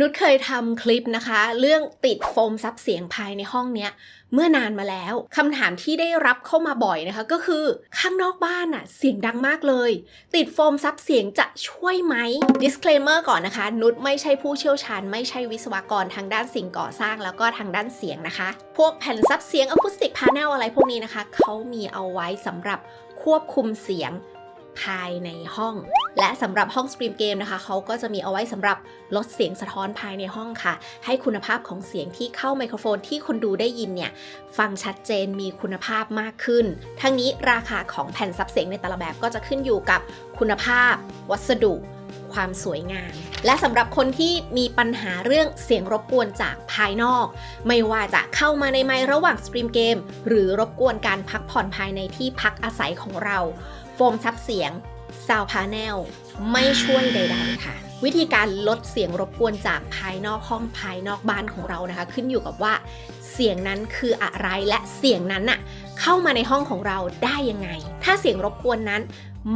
นุชเคยทำคลิปนะคะ เรื่องติดโฟมซับเสียงภายในห้องเนี้ยเมื่อนานมาแล้วคำถามที่ได้รับเข้ามาบ่อยนะคะ ก็คือข้างนอกบ้านน่ะเสียงดังมากเลย ติดโฟมซับเสียงจะช่วยไหม disclaimer ก่อนนะคะ นุชไม่ใช่ผู้เชี่ยวชาญ ไม่ใช่วิศวกรทางด้านสิ่งก่อสร้างแล้วก็ทางด้านเสียงนะคะ พวกแผ่นซับเสียงอะคูสติกพา n นลอะไรพวกนี้นะคะเขามีเอาไว้สำหรับควบคุมเสียง ภายในห้อง และสำหรับห้องสตรีมเกมนะคะเขาก็จะมีเอาไว้สำหรับลดเสียงสะท้อนภายในห้องค่ะ ให้คุณภาพของเสียงที่เข้าไมโครโฟนที่คนดูได้ยินเนี่ย ฟังชัดเจนมีคุณภาพมากขึ้น ทั้งนี้ราคาของแผ่นซับเสียงในแต่ละแบบก็จะขึ้นอยู่กับคุณภาพ วัสดุ ความสวยงาม และสำหรับคนที่มีปัญหาเรื่องเสียงรบกวนจากภายนอก ไม่ว่าจะเข้ามาในไมค์ระหว่างสตรีมเกม หรือรบกวนการพักผ่อนภายในที่พักอาศัยของเรา โฟมซับเสียงซาวพาแนลไม่ช่วยใด ๆ ค่ะ วิธีการลดเสียงรบกวนจากภายนอกห้องภายนอกบ้านของเรานะคะ ขึ้นอยู่กับว่า เสียงนั้นคืออะไรและเสียงนั้นน่ะเข้ามาในห้องของเราได้ยังไง ถ้าเสียงรบกวนนั้น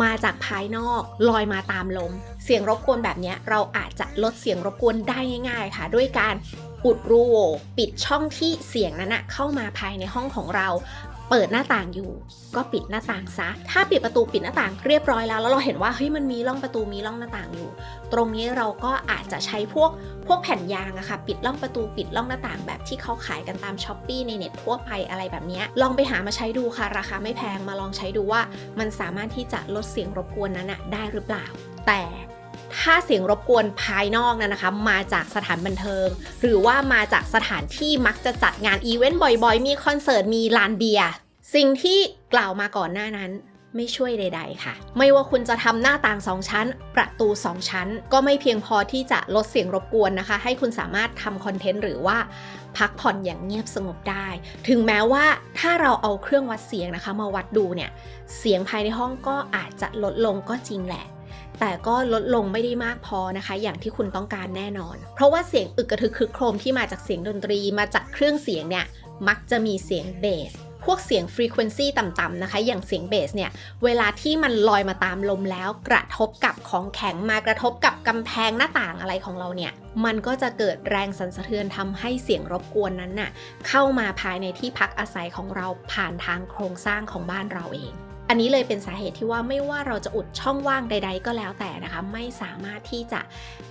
มาจากภายนอกลอยมาตามลม เสียงรบกวนแบบนี้เราอาจจะลดเสียงรบกวนได้ง่าย ๆ ค่ะ ด้วยการอุดรูโวปิดช่องที่เสียงนั้นนะเข้ามาภายในห้องของเรา เปิดหน้าต่างอยู่ ก็ปิดหน้าต่างซะ ถ้าปิดประตูปิดหน้าต่างเรียบร้อยแล้ว แล้วเราเห็นว่าเฮ้ยมันมีร่องประตูมีร่องหน้าต่างอยู่ ตรงนี้เราก็อาจจะใช้พวกพวกแผ่นยางอะค่ะ ปิดร่องประตูปิดร่องหน้าต่างแบบที่เขาขายกันตามช้อปปีในเน็ตทั่วไปอะไรแบบนี้ลองไปหามาใช้ดูค่ะ ราคาไม่แพงมาลองใช้ดูว่า มันสามารถที่จะลดเสียงรบกวนนั้นอะได้หรือเปล่า แต่ ถ้าเสียงรบกวนภายนอกนะนะคะ มาจากสถานบันเทิง หรือว่ามาจากสถานที่มักจะจัดงานอีเวนต์บ่อยๆ มีคอนเสิร์ตมีลานเบียร์สิ่งที่กล่าวมาก่อนหน้านั้นไม่ช่วยใด ๆ ค่ะ ไม่ว่าคุณจะทำหน้าต่าง 2 ชั้น ประตู 2 ชั้น ก็ไม่เพียงพอที่จะลดเสียงรบกวนนะคะ ให้คุณสามารถทำคอนเทนต์หรือว่าพักผ่อนอย่างเงียบสงบได้ ถึงแม้ว่าถ้าเราเอาเครื่องวัดเสียงนะคะ มาวัดดูเนี่ย เสียงภายในห้องก็อาจจะลดลงก็จริงแหละ แต่ก็ลดลงไม่ได้มากพอนะคะ อย่างที่คุณต้องการแน่นอน เพราะว่าเสียงอึกกระทึกคึกโครมที่มาจากเสียงดนตรีมาจากเครื่องเสียงเนี่ยมักจะมีเสียงเบสพวกเสียงฟรีเควนซีต่ำๆนะคะ อย่างเสียงเบสเนี่ย เวลาที่มันลอยมาตามลมแล้ว กระทบกับของแข็งมากระทบกับกำแพงหน้าต่างอะไรของเราเนี่ย มันก็จะเกิดแรงสั่นสะเทือนทำให้เสียงรบกวนนั้นน่ะเข้ามาภายในที่พักอาศัยของเราผ่านทางโครงสร้างของบ้านเราเอง อันนี้เลยเป็นสาเหตุที่ว่าไม่ว่าเราจะอุดช่องว่างใด ๆ ก็แล้วแต่นะคะ ไม่สามารถที่จะ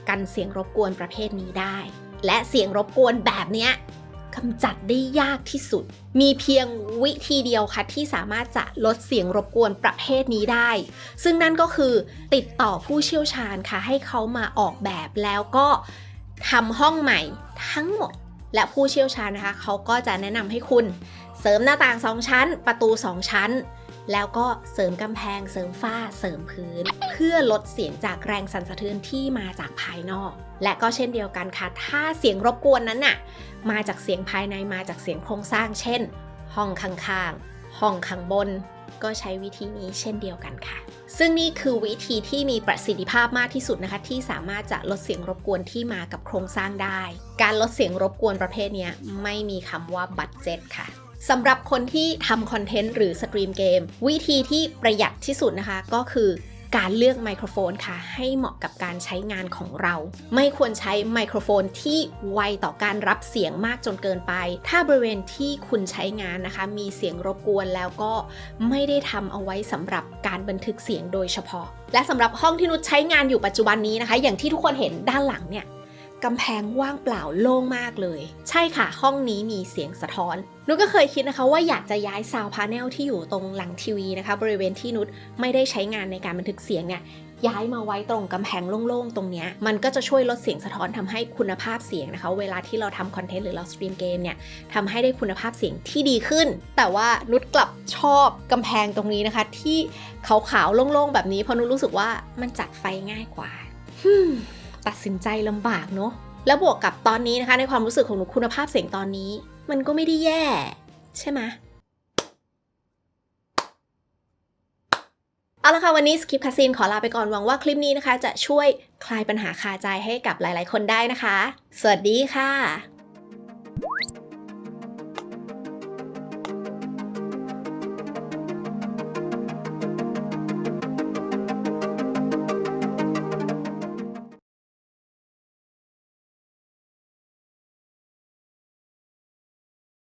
กันเสียงรบกวนประเภทนี้ได้ และเสียงรบกวนแบบเนี้ยกำจัดได้ยากที่สุด มีเพียงวิธีเดียวค่ะที่สามารถจะลดเสียงรบกวนประเภทนี้ได้ ซึ่งนั่นก็คือติดต่อผู้เชี่ยวชาญค่ะ ให้เขามาออกแบบแล้วก็ทำห้องใหม่ทั้งหมด และผู้เชี่ยวชาญนะคะ เขาก็จะแนะนำให้คุณ เสริมหน้าต่าง 2 ชั้น ประตู 2 ชั้น แล้วก็เสริมกำแพง เสริมฝ้า เสริมพื้น เพื่อลดเสียงจากแรงสั่นสะเทือนที่มาจากภายนอก และก็เช่นเดียวกันค่ะ ถ้าเสียงรบกวนนั้นน่ะ มาจากเสียงภายในมาจากเสียงโครงสร้าง เช่น ห้องข้างๆ ห้องข้างบน ก็ใช้วิธีนี้เช่นเดียวกันค่ะ ซึ่งนี่คือวิธีที่มีประสิทธิภาพมากที่สุดนะคะ ที่สามารถจะลดเสียงรบกวนที่มากับโครงสร้างได้ การลดเสียงรบกวนประเภทนี้ไม่มีคำว่าบัตเจ็ตค่ะ สำหรับคนที่ทำคอนเทนต์หรือสตรีมเกม วิธีที่ประหยัดที่สุดนะคะ ก็คือการเลือกไมโครโฟนค่ะ ให้เหมาะกับการใช้งานของเรา ไม่ควรใช้ไมโครโฟนที่ไวต่อการรับเสียงมากจนเกินไป ถ้าบริเวณที่คุณใช้งานนะคะ มีเสียงรบกวนแล้วก็ไม่ได้ทำเอาไว้สำหรับการบันทึกเสียงโดยเฉพาะ และสำหรับห้องที่นุชใช้งานอยู่ปัจจุบันนี้นะคะ อย่างที่ทุกคนเห็นด้านหลังเนี่ย กำแพงว่างเปล่าโล่งมากเลย ใช่ค่ะห้องนี้มีเสียงสะท้อนนุชก็เคยคิดนะคะว่าอยากจะย้ายซาวพาเนลที่อยู่ตรงหลังทีวีนะคะ บริเวณที่นุชไม่ได้ใช้งานในการบันทึกเสียงเนี่ยย้ายมาไว้ตรงกำแพงโล่งๆ ตรงนี้ มันก็จะช่วยลดเสียงสะท้อนทำให้คุณภาพเสียงนะคะ เวลาที่เราทำคอนเทนต์หรือเราสตรีมเกมเนี่ยทำให้ได้คุณภาพเสียงที่ดีขึ้น แต่ว่านุชกลับชอบกำแพงตรงนี้นะคะ ที่ขาวๆโล่งๆ แบบนี้เพราะนุชรู้สึกว่ามันจัดไฟง่ายกว่า ตัดสินใจลำบากเนาะแล้วบวกกับตอนนี้นะคะ ในความรู้สึกของหนูคุณภาพเสียงตอนนี้ มันก็ไม่ได้แย่ ใช่ไหมเอาละค่ะ วันนี้สคริปต์คาซีนขอลาไปก่อนหวังว่าคลิปนี้นะคะ จะช่วยคลายปัญหาคาใจให้กับหลายๆ คนได้นะคะ สวัสดีค่ะ